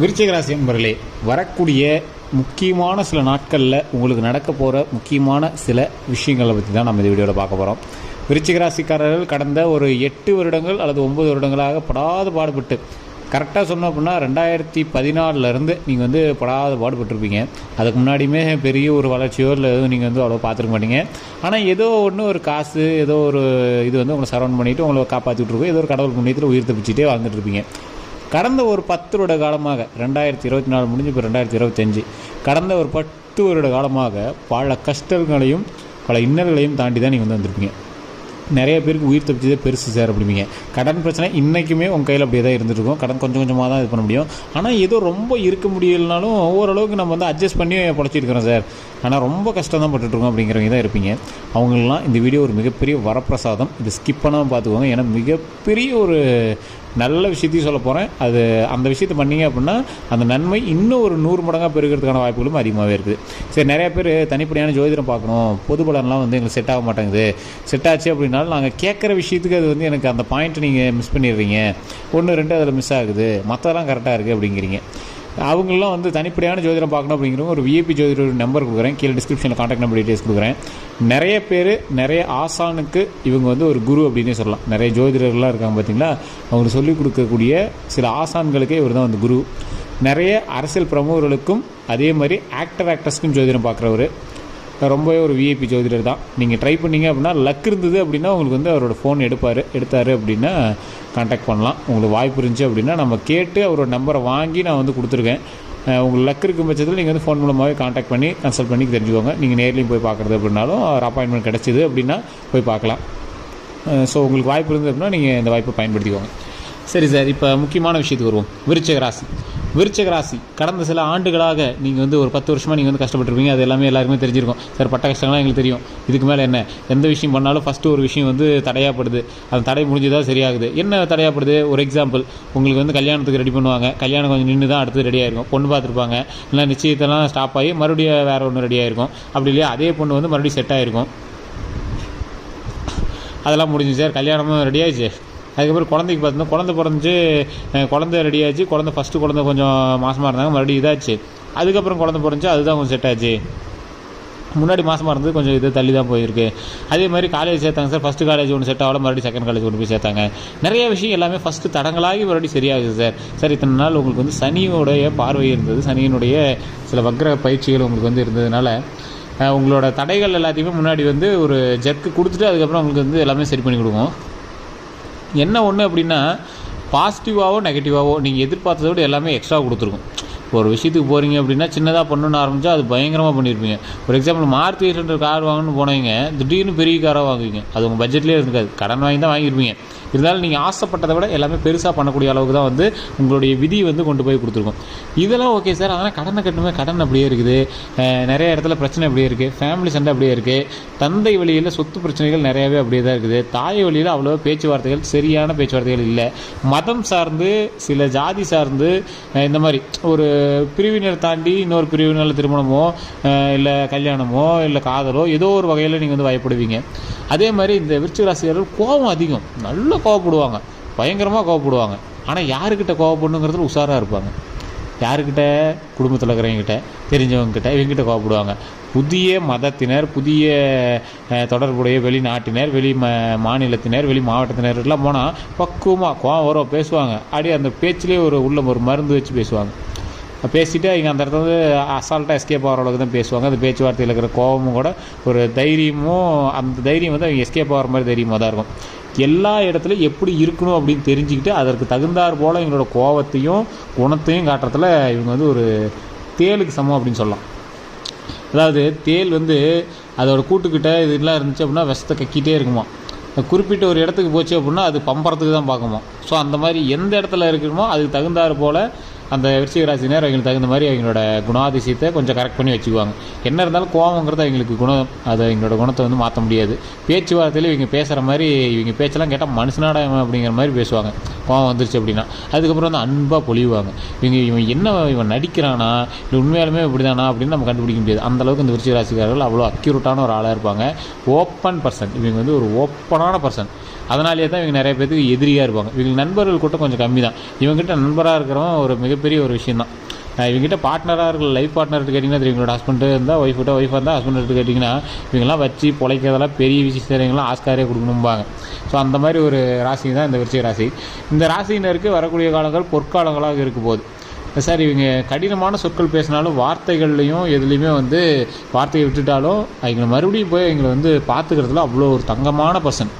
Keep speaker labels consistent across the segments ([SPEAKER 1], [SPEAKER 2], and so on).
[SPEAKER 1] விருச்சிகராசி நண்பர்களே வரக்கூடிய முக்கியமான சில நாட்களில் உங்களுக்கு நடக்க போகிற முக்கியமான சில விஷயங்களை பற்றி தான் நம்ம இந்த வீடியோவில் பார்க்க போகிறோம் விருச்சிகராசிக்காரர்கள் கடந்த ஒரு எட்டு வருடங்கள் அல்லது ஒம்பது வருடங்களாக படாத பாடுபட்டு கரெக்டாக சொன்னோம் அப்படின்னா ரெண்டாயிரத்தி பதினாலிருந்து நீங்கள் வந்து படாத பாடுபட்டிருப்பீங்க. அதுக்கு முன்னாடியுமே பெரிய ஒரு வளர்ச்சியோ இல்லை எதுவும் நீங்கள் வந்து அவ்வளோ பார்த்துருக்க மாட்டீங்க. ஆனால் ஏதோ ஒன்று ஒரு காசு ஏதோ ஒரு இது வந்து உங்களை சரௌண்ட் பண்ணிவிட்டு உங்களை காப்பாற்றிட்டு இருக்கும். ஏதோ ஒரு கடவுள் புண்ணியத்தில் உயிர் தப்பிச்சுட்டே வாழ்ந்துட்டு இருப்பீங்க. கடந்த ஒரு பத்து வருட காலமாக ரெண்டாயிரத்தி இருபத்தி நாலு முடிஞ்சு இப்போ ரெண்டாயிரத்தி இருபத்தஞ்சு கடந்த ஒரு பத்து வருட காலமாக பல கஷ்டங்களையும் பல இன்னல்களையும் தாண்டி தான் நீங்கள் வந்து வந்திருப்பீங்க. நிறைய பேருக்கு உயிர் தப்பிச்சதே பெருசு சார் அப்படிங்க கடன் பிரச்சனை இன்றைக்குமே உங்கள் கையில் அப்படியே தான் இருந்துருக்கும் கடன் கொஞ்சம் கொஞ்சமாக தான் இது பண்ண முடியும். ஆனால் ஏதோ ரொம்ப இருக்க முடியலனாலும் ஓரளவுக்கு நம்ம வந்து அட்ஜஸ்ட் பண்ணி பொழைச்சிருக்கிறோம் சார். ஆனால் ரொம்ப கஷ்டம் தான் பட்டுட்ருக்கோம் அப்படிங்கிறவங்க தான் இருப்பீங்க. அவங்களெலாம் இந்த வீடியோ ஒரு மிகப்பெரிய வரப்பிரசாதம். இது ஸ்கிப் பண்ணாமல் பார்த்துக்கோங்க. ஏன்னா மிகப்பெரிய ஒரு நல்ல விஷயத்தையும் சொல்ல போகிறேன் அது அந்த விஷயத்தை பண்ணீங்க அப்படின்னா அந்த நன்மை இன்னும் ஒரு நூறு மடங்காக பெருகிறதுக்கான வாய்ப்புகளும் அதிகமாகவே இருக்குது. சரி நிறையா பேர் தனிப்படியான ஜோதிடம் பார்க்கணும். பொது பலன்லாம் வந்து எங்களுக்கு செட் ஆக மாட்டேங்குது. செட் ஆச்சு அப்படின்னாலும் நாங்கள் கேட்குற விஷயத்துக்கு அது வந்து எனக்கு அந்த பாயிண்ட் நீங்கள் மிஸ் பண்ணிடுறீங்க. ஒன்று ரெண்டு அதில் மிஸ் ஆகுது. மற்றதெல்லாம் கரெக்டாக இருக்குது அப்படிங்கிறீங்க. அவங்களாம் வந்து தனிப்படையான ஜோதிடம் பார்க்கணும் அப்படிங்கிறவங்க ஒரு விஐபி ஜோதிடர் நம்பர் கொடுக்குறேன். கீழே டிஸ்கிரிப்ஷனில் காண்டாக்ட் நம்பர் டீட்டெயில்ஸ் கொடுக்குறேன். நிறைய பேர் நிறைய ஆசானுக்கு இவங்க வந்து ஒரு குரு அப்படின்னே சொல்லலாம். நிறைய ஜோதிடர்லாம் இருக்காங்க பார்த்தீங்களா அவங்களுக்கு சொல்லிக் கொடுக்கக்கூடிய சில ஆசான்களுக்கே இவர் தான் வந்து குரு. நிறைய அரசியல் பிரமுகர்களுக்கும் அதே மாதிரி ஆக்டர் ஆக்டர்ஸ்க்கும் ஜோதிடம் பார்க்குறவர். ரொம்பவே ஒரு விஐபி ஜோதிடர் தான். நீங்கள் ட்ரை பண்ணீங்க அப்படின்னா லக் இருந்தது அப்படின்னா உங்களுக்கு வந்து அவரோட ஃபோன் எடுப்பார் எடுத்தார் அப்படின்னா காண்டாக்ட் பண்ணலாம். உங்களுக்கு வாய்ப்பு இருந்துச்சு அப்படின்னா நம்ம கேட்டு அவரோட நம்பரை வாங்கி நான் வந்து கொடுத்துருக்கேன். உங்களுக்கு லக் இருக்கும் பட்சத்தில் நீங்கள் வந்து ஃபோன் மூலமாகவே காண்டாக்ட் பண்ணி கன்சல்ட் பண்ணி தெரிஞ்சுக்கோங்க. நீங்கள் நேர்லேயும் போய் பார்க்குறது அப்படின்னாலும் அவர் அப்பாயின்மெண்ட் கிடச்சிது அப்படின்னா போய் பார்க்கலாம். ஸோ உங்களுக்கு வாய்ப்பு இருந்தது அப்படின்னா நீங்கள் இந்த வாய்ப்பை பயன்படுத்திக்கோங்க. சரி சார் இப்போ முக்கியமான விஷயத்துக்கு வருவோம். விருச்சக ராசி. விருச்சக ராசி கடந்த சில ஆண்டுகளாக நீங்கள் வந்து ஒரு பத்து வருஷமாக நீங்கள் வந்து கஷ்டப்பட்டுருப்பீங்க. அது எல்லாமே எல்லாருக்குமே தெரிஞ்சிருக்கும். சார் பட்ட கஷ்டங்கள்லாம் எங்களுக்கு தெரியும். இதுக்கு மேலே என்ன? எந்த விஷயம் பண்ணாலும் ஃபஸ்ட்டு ஒரு விஷயம் வந்து தடையாப்படுது. அந்த தடை முடிஞ்சதாக சரியாகுது? என்ன தடையாப்படுது? ஒரு எக்ஸாம்பிள் உங்களுக்கு வந்து கல்யாணத்துக்கு ரெடி பண்ணுவாங்க. கல்யாணம் கொஞ்சம் நின்று தான் அடுத்து ரெடி ஆயிருக்கும். பொண்ணு பார்த்துருப்பாங்க. இல்லை நிச்சயத்தெல்லாம் ஸ்டாப் ஆகி மறுபடியும் வேறு ஒன்று ரெடி ஆகிருக்கும் அப்படி இல்லையா? அதே பொண்ணு வந்து மறுபடியும் செட் ஆகிருக்கும் அதெல்லாம் முடிஞ்சு சார். கல்யாணமும் ரெடி ஆயிடுச்சு? அதுக்கப்புறம் குழந்தைக்கு பார்த்தோம்னா குழந்தை பிறந்துச்சு குழந்தை ரெடியாச்சு குழந்தை ஃபஸ்ட்டு குழந்தை கொஞ்சம் மாசமாக இருந்தாங்க மறுபடியும் இதாச்சு. அதுக்கப்புறம் குழந்தை பிறந்துச்சு அதுதான் கொஞ்சம் செட் ஆச்சு. முன்னாடி மாசமாக இருந்தது கொஞ்சம் இது தள்ளி தான் போயிருக்கு. அதே மாதிரி காலேஜ் சேர்த்தாங்க சார் ஃபஸ்ட்டு காலேஜ் ஒன்று செட் ஆகல மறுபடியும் செகண்ட் காலேஜ் ஒன்று போய் சேர்த்தாங்க. நிறைய விஷயம் எல்லாமே ஃபஸ்ட்டு தடங்களாகி மறுபடியும் சரியாகுது சார் சார் இத்தனை நாள் உங்களுக்கு வந்து சனியோடைய பார்வை இருந்தது. சனியினுடைய சில வக்ர பயிற்சிகள் உங்களுக்கு வந்து இருந்ததுனால உங்களோட தடைகள் எல்லாத்தையுமே முன்னாடி வந்து ஒரு ஜர்க்கு கொடுத்துட்டு அதுக்கப்புறம் உங்களுக்கு வந்து எல்லாமே சரி பண்ணி கொடுக்கும். என்ன ஒன்று அப்படின்னா பாசிட்டிவாகவோ நெகட்டிவாகவோ நீங்கள் எதிர்பார்த்ததை விட எல்லாமே எக்ஸ்ட்ரா கொடுத்துருக்கும். இப்போ ஒரு விஷயத்துக்கு போகிறீங்க அப்படின்னா சின்னதாக பண்ணணும்னு ஆரம்பித்தா அது பயங்கரமாக பண்ணியிருப்பீங்க ஒரு example Maruti eight hundred car வாங்கணும்னு போனவங்க திடீர்னு பெரிய காராக வாங்குவீங்க. அது உங்கள் பட்ஜெட்லேயே இருக்காது. கடன் வாங்கி தான் வாங்கியிருப்பீங்க இருந்தாலும் நீங்கள் ஆசைப்பட்டதை விட எல்லாமே பெருசாக பண்ணக்கூடிய அளவுக்கு தான் வந்து உங்களுடைய விதி வந்து கொண்டு போய் கொடுத்துருக்கும். இதெல்லாம் ஓகே சார் அதனால் கடனை கட்டணுமே. கடன் அப்படியே இருக்குது. நிறைய இடத்துல பிரச்சனை அப்படியே இருக்குது ஃபேமிலி சண்டை அப்படியே இருக்குது தந்தை வழியில் சொத்து பிரச்சனைகள் நிறையாவே அப்படியே தான் இருக்குது. தாய் வழியில் அவ்வளோ பேச்சுவார்த்தைகள் சரியான பேச்சுவார்த்தைகள் இல்லை. மதம் சார்ந்து சில ஜாதி சார்ந்து இந்த மாதிரி ஒரு பிரிவினர் தாண்டி இன்னொரு பிரிவினர் திருமணமோ இல்லை கல்யாணமோ இல்லை காதலோ ஏதோ ஒரு வகையில் நீங்கள் வந்து பயப்படுவீங்க. அதே மாதிரி இந்த விருச்சிக கோபம் அதிகம். நல்லா கோவப்படுவாங்க. பயங்கரமாக கோவப்படுவாங்க. ஆனால் யாருக்கிட்ட கோவப்படணுங்கிறதுல உஷாராக இருப்பாங்க. யாருக்கிட்ட? குடும்பத்தில் இருக்கிறவங்ககிட்ட தெரிஞ்சவங்ககிட்ட இவங்ககிட்ட கோவப்படுவாங்க. புதிய மதத்தினர் புதிய தொடர்புடைய வெளிநாட்டினர் வெளி ம மாநிலத்தினர் வெளி மாவட்டத்தினர்லாம் போனால் பக்குவமாக கோவம் வரும் பேசுவாங்க. அப்படியே அந்த பேச்சிலே ஒரு உள்ள ஒரு மருந்து வச்சு பேசுவாங்க. பேசிட்டு அவங்க அந்த இடத்துல வந்து அசால்ட்டாக எஸ்கேப் ஆகிற அளவுக்கு தான் பேசுவாங்க. அந்த பேச்சுவார்த்தையில் இருக்கிற கோபமும் கூட ஒரு தைரியமும் அந்த தைரியம் வந்து அவங்க எஸ்கேப் ஆகிற மாதிரி தைரியமாக தான் இருக்கும். எல்லா இடத்துலையும் எப்படி இருக்கணும் அப்படின்னு தெரிஞ்சுக்கிட்டு அதற்கு தகுந்தாற் போல் இவங்களோட கோபத்தையும் குணத்தையும் காட்டுறதுல இவங்க வந்து ஒரு தேலுக்கு சமம் அப்படின்னு சொல்லலாம். அதாவது தேல் வந்து அதோட கூட்டுக்கிட்ட இதெல்லாம் இருந்துச்சு அப்படின்னா விஷத்தை கக்கிட்டே இருக்குமா. குறிப்பிட்ட ஒரு இடத்துக்கு போச்சு அப்படின்னா அது பம்பறதுக்கு தான் பார்க்குமா. ஸோ அந்த மாதிரி எந்த இடத்துல இருக்கணுமோ அதுக்கு தகுந்தாறு போல் அந்த விருச்சிக நேரம் அவங்களுக்கு தகுந்த மாதிரி அவங்களோட குணாதிசயத்தை கொஞ்சம் கரெக்ட் பண்ணி வச்சுக்குவாங்க. என்ன இருந்தாலும் கோவங்கிறது அவங்களுக்கு குணம். அது அவங்களோட குணத்தை வந்து மாற்ற முடியாது. பேச்சுவார்த்தையில் இவங்க பேசுகிற மாதிரி இவங்க பேச்செல்லாம் கேட்டால் மனுஷனாட அப்படிங்கிற மாதிரி பேசுவாங்க. கோவம் வந்துருச்சு அப்படின்னா. அதுக்கப்புறம் வந்து அன்பாக பொழிவாங்க இவங்க இவன் என்ன இவன் நடிக்கிறானா? இல்லை உண்மையாலுமே இப்படிதானா அப்படின்னு நம்ம கண்டுபிடிக்க முடியாது. அந்தளவுக்கு இந்த விருச்சிக ராசிக்காரர்கள் அவ்வளோ அக்யூரட்டான ஒரு ஆளாக இருப்பாங்க. ஓப்பன் பர்சன் இவங்க வந்து ஒரு ஓப்பனான பர்சன் அதனாலேயே தான் இவங்க நிறைய பேருக்கு எதிரியாக இருப்பாங்க. இவங்க நண்பர்கள் கூட்டம் கொஞ்சம் கம்மி தான் இவங்ககிட்ட நண்பராக இருக்கிறவன் ஒரு மிகப்பெரிய ஒரு விஷயம் தான் இவங்ககிட்ட பார்ட்னராக இருக்கிற லைஃப் பார்ட்னர் கேட்டிங்கன்னா தெரியும். இவங்களோட ஹஸ்பண்ட் இருந்தால் ஒய்ஃப்கிட்ட ஒய்ஃபாக இருந்தால் ஹஸ்பண்ட் எடுத்து கேட்டிங்கன்னா இவங்கெல்லாம் வச்சு பிழைக்கிறதெல்லாம் பெரிய விஷயம் ஆஸ்காரே கொடுக்கணும்பாங்க. ஸோ அந்த மாதிரி ஒரு ராசி தான் இந்த விருச்சிக ராசி. இந்த ராசியினருக்கு வரக்கூடிய காலங்கள் பொற்காலங்களாக இருக்க போகுது. சார் இவங்க கடினமான சொற்கள் பேசினாலும் வார்த்தைகள்லையும் எதுலேயுமே வந்து வார்த்தையை விட்டுட்டாலும் அவங்கள மறுபடியும் போய் எங்களை வந்து பார்த்துக்கிறதுல அவ்வளோ ஒரு தங்கமான பர்சன்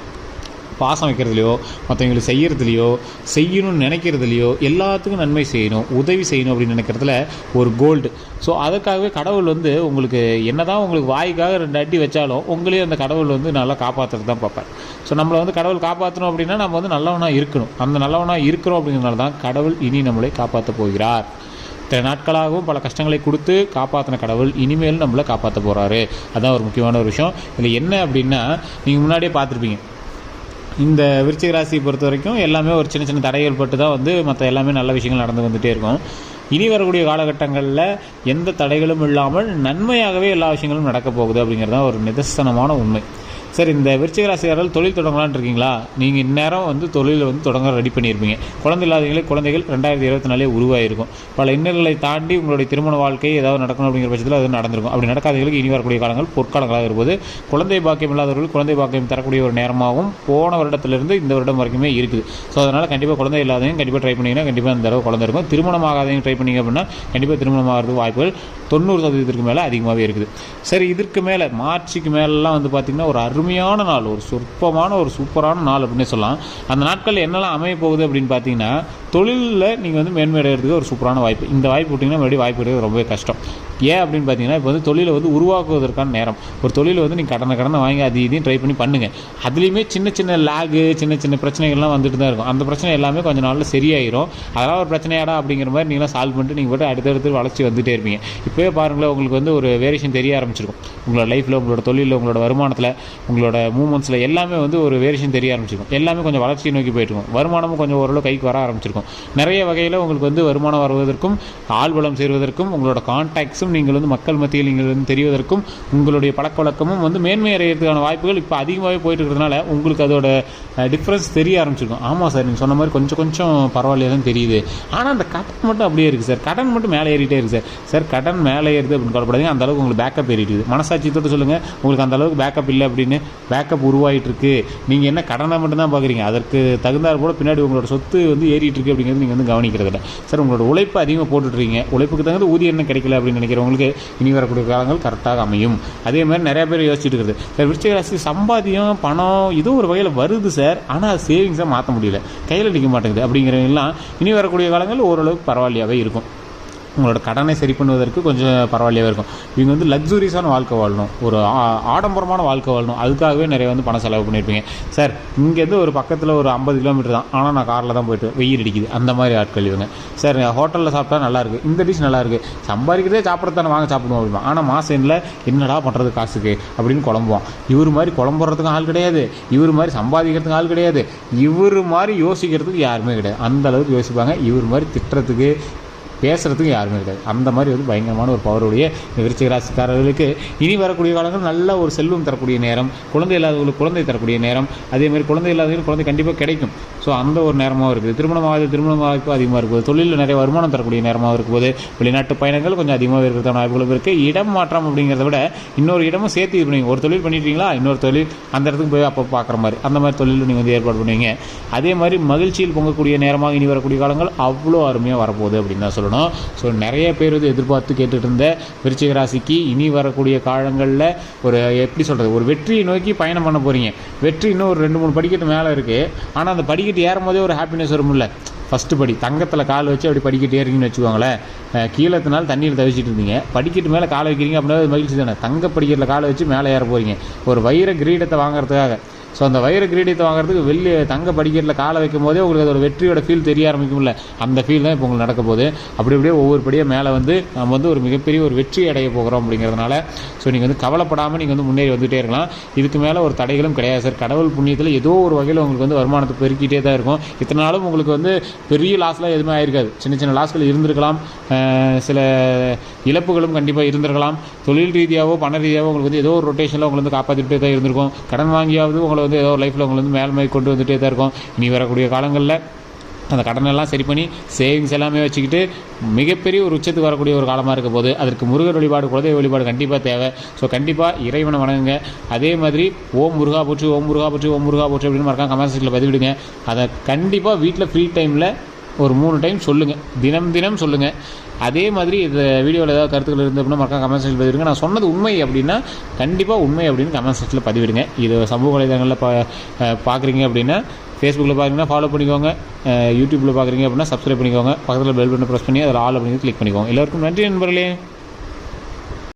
[SPEAKER 1] பாசம் வைக்கிறதுலையோ மற்றவங்களுக்கு செய்கிறதுலையோ செய்யணும்னு நினைக்கிறதுலையோ எல்லாத்துக்கும் நன்மை செய்யணும் உதவி செய்யணும் அப்படின்னு நினைக்கிறதுல ஒரு கோல்டு ஸோ அதுக்காகவே கடவுள் வந்து உங்களுக்கு என்னதான் உங்களுக்கு வாய்க்காக ரெண்டு அடி வச்சாலும் உங்களையும் அந்த கடவுள் வந்து நல்லா காப்பாற்றுறது தான் பார்ப்பார். ஸோ நம்மளை வந்து கடவுள் காப்பாற்றணும் அப்படின்னா நம்ம வந்து நல்லவனாக இருக்கணும். அந்த நல்லவனாக இருக்கிறோம் அப்படிங்கிறனால தான் கடவுள் இனி நம்மளை காப்பாற்ற போகிறார். இத்தனை நாட்களாகவும் பல கஷ்டங்களை கொடுத்து காப்பாற்றின கடவுள் இனிமேல் நம்மளை காப்பாற்ற போகிறாரு அதுதான் ஒரு முக்கியமான ஒரு விஷயம். இதில் என்ன அப்படின்னா நீங்கள் முன்னாடியே பார்த்துருப்பீங்க. இந்த விருச்சிக ராசியை பொறுத்த வரைக்கும் எல்லாமே ஒரு சின்ன சின்ன தடைகள் பட்டு தான் வந்து மற்ற எல்லாமே நல்ல விஷயங்கள் நடந்து வந்துகிட்டே இருக்கும். இனி வரக்கூடிய காலகட்டங்களில் எந்த தடைகளும் இல்லாமல் நன்மையாகவே எல்லா விஷயங்களும் நடக்க போகுது அப்படிங்கிறது தான் ஒரு நிதர்சனமான உண்மை. சரி இந்த விருச்சிக ராசிக்காரர்கள் தொழில் தொடங்கலான்னு இருக்கீங்களா? நீங்கள் இந்நேரம் வந்து தொழிலை வந்து தொடங்க ரெடி பண்ணியிருப்பீங்க. குழந்தை இல்லாதவங்களே குழந்தைகள் ரெண்டாயிரத்தி இருபத்தி நாலே உருவாயிருக்கும். பல இன்னல்களை தாண்டி உங்களுடைய திருமண வாழ்க்கை ஏதாவது நடக்கணும் அப்படிங்கிற பட்சத்தில் அது நடந்திருக்கும். அப்படி நடக்காதவங்களுக்கு இனி வரக்கூடிய காலங்கள் பொற்காலங்களாக இருப்பது. குழந்தை பாக்கியம் இல்லாதவர்கள் குழந்தை பாக்கியம் தரக்கூடிய ஒரு நேரமாகவும் போன வருடத்திலிருந்து இந்த வருடம் வரைக்குமே இருக்குது. ஸோ அதனால் கண்டிப்பாக குழந்தை இல்லாதவங்க கண்டிப்பாக ட்ரை பண்ணிங்கன்னா கண்டிப்பாக இந்த தடவை குழந்தை இருக்கும். திருமணம் ஆகாதவங்க ட்ரை பண்ணிங்க அப்படின்னா கண்டிப்பாக திருமணம் ஆகிறதுக்கு வாய்ப்புகள் தொண்ணூறு சதவீதத்திற்கு மேலே அதிகமாகவே இருக்குது. சரி இதற்கு மேலே மார்ச்சுக்கு மேலெலாம் வந்து பார்த்திங்கன்னா ஒரு அருமையான நாள் ஒரு சொற்பமான ஒரு சூப்பரான நாள் அப்படின்னு சொல்லலாம். அந்த நாட்கள் என்னெல்லாம் அமைய போகுது அப்படின்னு பார்த்தீங்கன்னா தொழிலில் நீங்கள் வந்து மேன்மையடைகிறதுக்கு ஒரு சூப்பரான வாய்ப்பு. இந்த வாய்ப்பு விட்டிங்கன்னா மறுபடியும் வாய்ப்பு ரொம்பவே கஷ்டம். ஏன் அப்படின்னு பார்த்தீங்கன்னா இப்போ வந்து தொழிலை வந்து உருவாக்குவதற்கான நேரம். ஒரு தொழிலை வந்து நீங்கள் கடனை கடனை வாங்கி அது இதையும் ட்ரை பண்ணி பண்ணுங்கள் அதுலேயுமே சின்ன சின்ன லேகு சின்ன சின்ன பிரச்சனைகள்லாம் வந்துட்டு தான் இருக்கும். அந்த பிரச்சனை எல்லாமே கொஞ்சம் நாளில் சரியாயிரும். அதெல்லாம் ஒரு பிரச்சனையாடா அப்படிங்கிற மாதிரி நீங்களாம் சால்வ் பண்ணிட்டு நீங்கள் போட்டு அடுத்தடுத்து வளர்ச்சி வந்துட்டே இருப்பீங்க. இப்போயே பாருங்களேன் உங்களுக்கு வந்து ஒரு வேரியேஷன் தெரிய ஆரம்பிச்சிருக்கும். உங்களோட லைஃப்பில் உங்களோட தொழிலில் உங்களோட வருமானத்தில் உங்களோட மூமெண்ட்ஸில் எல்லாமே வந்து ஒரு வேரியேஷன் தெரிய ஆரம்பிச்சிருக்கும். எல்லாமே கொஞ்சம் வளர்ச்சியை நோக்கி போயிட்டுருக்கும் வருமானமும் கொஞ்சம் ஓரளவு கைக்கு வர ஆரம்பிச்சிருக்கும். நிறைய வகையில் உங்களுக்கு வந்து வருமானம் வருவதற்கும் ஆள்பலம் சேருவதற்கும் உங்களோட கான்டாக்ட்ஸும் நீங்கள் வந்து மக்கள் மத்தியில் நீங்கள் வந்து தெரிவதற்கும் உங்களுடைய பழக்க வழக்கமும் வந்து மேன்மை அடைகிறதுக்கான வாய்ப்புகள் இப்போ அதிகமாகவே போயிட்டு இருக்கிறதுனால உங்களுக்கு அதோட டிஃப்ரென்ஸ் தெரிய ஆரம்பிச்சிருக்கும். ஆமாம் சார் நீங்கள் சொன்ன மாதிரி கொஞ்சம் கொஞ்சம் பரவாயில்லையா தான் தெரியுது. ஆனால் அந்த கடன் மட்டும் அப்படியே இருக்குது சார். கடன் மட்டும் மேலே ஏறிட்டே இருக்குது சார். சார் கடன் மேலே ஏறுது அப்படின்னு கவலைப்படாதீங்க. அந்த அளவுக்கு உங்களுக்கு பேக்கப் ஏறிடுது மனசாட்சியத்தோடு சொல்லுங்கள் உங்களுக்கு அந்த அளவுக்கு பேக்கப் இல்லை அப்படின்னு பேக்கப் உருவாகிட்டு இருக்கு. நீங்கள் என்ன கடனை மட்டும் தான் பார்க்குறீங்க? அதற்கு தகுந்தாற் போல பின்னாடி உங்களோட சொத்து வந்து ஏறிட்டு இருக்கு அப்படிங்கிறது நீங்கள் வந்து கவனிக்கிறது இல்லை சார் உங்களோட உழைப்பு அதிகமாக போட்டுட்ருக்கீங்க உழைப்புக்கு தகுந்த ஊதியம் என்ன கிடைக்கல அப்படின்னு செய்கிறவங்களுக்கு இனி வரக்கூடிய காலங்கள் கரெக்டாக அமையும். அதே மாதிரி நிறைய பேர் யோசிச்சுட்டு இருக்குது. சார் விருச்சிக ராசி சம்பாத்தியம் பணம் இதுவும் ஒரு வகையில் வருது சார். ஆனால் அது சேவிங்ஸாக மாற்ற முடியல. கையில் நிற்க மாட்டேங்குது. அப்படிங்கிறவங்கலாம் இனி வரக்கூடிய காலங்கள் ஓரளவுக்கு பரவாயில்லையாகவே இருக்கும். உங்களோட கடனை சரி பண்ணுவதற்கு கொஞ்சம் பரவாயில்லையாக இருக்கும். இவங்க வந்து லக்ஸுரியஸான வாழ்க்கை வாழணும். ஒரு ஆடம்பரமான வாழ்க்கை வாழணும். அதுக்காகவே நிறைய வந்து பணம் செலவு பண்ணியிருப்பீங்க சார் இங்கேருந்து ஒரு பக்கத்தில் ஒரு ஐம்பது கிலோமீட்டர் தான். ஆனால் நான் காரில் தான் போயிட்டு வெயில் அடிக்குது. அந்த மாதிரி ஆட்கள் இவங்க. சார் ஹோட்டலில் சாப்பிட்டா நல்லாயிருக்கு இந்த டிஷ் நல்லாயிருக்கு சம்பாதிக்கிறதே சாப்பிட்றதானே வாங்க சாப்பிடுவோம் அப்படிமா. ஆனால் மாதம் எண்ணில் என்னடா பண்ணுறது காசுக்கு அப்படின்னு குழம்புவான். இவர் மாதிரி குழம்புறதுக்கு ஆள் கிடையாது. இவர் மாதிரி சம்பாதிக்கிறதுக்கு ஆள் கிடையாது. இவர் மாதிரி யோசிக்கிறதுக்கு யாருமே கிடையாது. அந்த அளவுக்கு யோசிப்பாங்க. இவர் மாதிரி திட்டுறதுக்கு பேசுகிறதுக்கும் யாருமே கிடையாது அந்த மாதிரி வந்து பயங்கரமான ஒரு பவருடைய விருச்சிகராசிக்காரர்களுக்கு இனி வரக்கூடிய காலங்கள் நல்ல ஒரு செல்வம் தரக்கூடிய நேரம் குழந்தை இல்லாதவங்களுக்கு குழந்தை தரக்கூடிய நேரம் அதே மாதிரி குழந்தை இல்லாதவங்களுக்கு குழந்தை கண்டிப்பாக கிடைக்கும். ஸோ அந்த ஒரு நேரமாகவும் இருக்குது. திருமணம் ஆகுது திருமணம் வாய்ப்பு அதிகமாக இருக்குது. தொழிலில் நிறைய வருமானம் தரக்கூடிய நேரமாக இருக்கும்போது வெளிநாட்டு பயணங்கள் கொஞ்சம் அதிகமாக இருக்கிறதான வாய்ப்புகளும் இருக்குது இடம் மாற்றம் அப்படிங்கிறத விட இன்னொரு இடமும் சேர்த்து இது பண்ணுவீங்க ஒரு தொழில் பண்ணிட்டீங்களா இன்னொரு தொழில் அந்த இடத்துக்கு போய் அப்போ பார்க்குற மாதிரி. அந்த மாதிரி தொழில் நீங்கள் வந்து ஏற்பாடு பண்ணுவீங்க. அதே மாதிரி மகிழ்ச்சியில் பொங்கக்கூடிய நேரமாக இனி வரக்கூடிய காலங்கள் அவ்வளோ அருமையாக வரப்போகுது அப்படின்னு தான் சொல்லணும். ஸோ நிறைய பேர் வந்து எதிர்பார்த்து கேட்டுட்டு இருந்த விருச்சிக ராசிக்கு இனி வரக்கூடிய காலங்களில் ஒரு எப்படி சொல்கிறது ஒரு வெற்றியை நோக்கி பயணம் பண்ண போகிறீங்க வெற்றி இன்னும் ஒரு ரெண்டு மூணு படிக்கட்டு மேலே இருக்குது ஆனால் அந்த படிக்கட்டு ஏறும் போதே ஒரு ஹாப்பினஸ் வரும்ல ஃபஸ்ட்டு படி தங்கத்தில் கால் வச்சு அப்படி படிக்கட்டு ஏறிங்கன்னு வச்சுக்கோங்களேன். அஹ் கீழத்தினால் தண்ணியில் தவிச்சிட்டு இருந்தீங்க. படிக்கட்டு மேலே கால் வைக்கிறீங்க அப்படின்னா அது மகிழ்ச்சி தானே. தங்க படிக்கட்டில் காலை வச்சு மேலே ஏற போகிறீங்க ஒரு வைர கிரீடத்தை வாங்குறதுக்காக. ஸோ அந்த வைர கிரீடத்தை வாங்குறதுக்கு வெள்ளி தங்க படிக்கட்டில் காலை வைக்கும் போதே உங்களுக்கு அதோட வெற்றியோட ஃபீல் தெரிய ஆரம்பிக்கும்ல. அந்த ஃபீல் தான் இப்போ உங்களுக்கு நடக்க போகுது. அப்படி அப்படியே ஒவ்வொரு படியாக மேலே வந்து நம்ம வந்து ஒரு மிகப்பெரிய ஒரு வெற்றி அடைய போகிறோம் அப்படிங்கிறதுனால ஸோ நீங்கள் வந்து கவலைப்படாமல் நீங்கள் வந்து முன்னேறி வந்துகிட்டே இருக்கலாம். இதுக்கு மேலே ஒரு தடைகளும் கிடையாது சார். கடவுள் புண்ணியத்தில் ஏதோ ஒரு வகையில் உங்களுக்கு வந்து வருமானத்தை பெருக்கிட்டே தான் இருக்கும். இத்தனை நாளும் உங்களுக்கு வந்து பெரிய லாஸ்லாம் எதுவுமே ஆயிருக்காது. சின்ன சின்ன லாஸ்கள் இருந்திருக்கலாம். சில இழப்புகளும் கண்டிப்பாக இருந்திருக்கலாம். தொழில் ரீதியாகவோ பண ரீதியாகவோ உங்களுக்கு வந்து ஏதோ ஒரு ரொட்டேஷனில் உங்களுக்கு வந்து காப்பாற்றிட்டு தான் இருந்திருக்கும். கடன் வாங்கியாவது உங்களை உங்களை வந்து ஏதோ லைஃப்பில் உங்களை வந்து மேல் மாதிரி கொண்டு வந்துகிட்டே தான் இருக்கும். இனி வரக்கூடிய காலங்களில் அந்த கடனெல்லாம் சரி பண்ணி சேவிங்ஸ் எல்லாமே வச்சுக்கிட்டு மிகப்பெரிய ஒரு உச்சத்துக்கு வரக்கூடிய ஒரு காலமாக இருக்க போது அதற்கு முருகர் வழிபாடு குலதெய்வ வழிபாடு கண்டிப்பாக தேவை. ஸோ கண்டிப்பாக இறைவனை வணங்குங்க. அதே மாதிரி ஓம் முருகா போச்சு ஓம் முருகா போச்சு ஓம் முருகா போச்சு அப்படின்னு மறக்காம கமெண்ட் செக்ஷனில் பதிவிடுங்க. அதை கண்டிப்பாக வீட்டில் ஃப்ரீ டைமில் ஒரு மூணு டைம் சொல்லுங்கள் தினம் தினம் சொல்லுங்கள் அதே மாதிரி இந்த வீடியோவில் ஏதாவது கருத்துக்கள் இருந்து அப்படின்னா மறக்காம கமெண்ட் செக்ஷன் பதிவிடுங்க. நான் சொன்னது உண்மை அப்படின்னா கண்டிப்பாக உண்மை அப்படின்னு கமெண்ட் செக்ஷனில் பதிவிடுங்க. இது சமூக வலைதளங்களில் பா பார்க்குறீங்க அப்படின்னா ஃபேஸ்புக்கில் பார்க்குறீங்கன்னா ஃபாலோ பண்ணிக்கோங்க. யூடியூப்பில் பார்க்குறீங்க அப்படின்னா சப்ஸ்கிரைப் பண்ணிக்கோங்க. பக்கத்தில் பெல் பட்டன் ப்ரெஸ் பண்ணி அதில் ஆல் அப்படின்னு கிளிக் பண்ணிக்கோங்க. எல்லாருக்கும் நன்றி நண்பர்களே.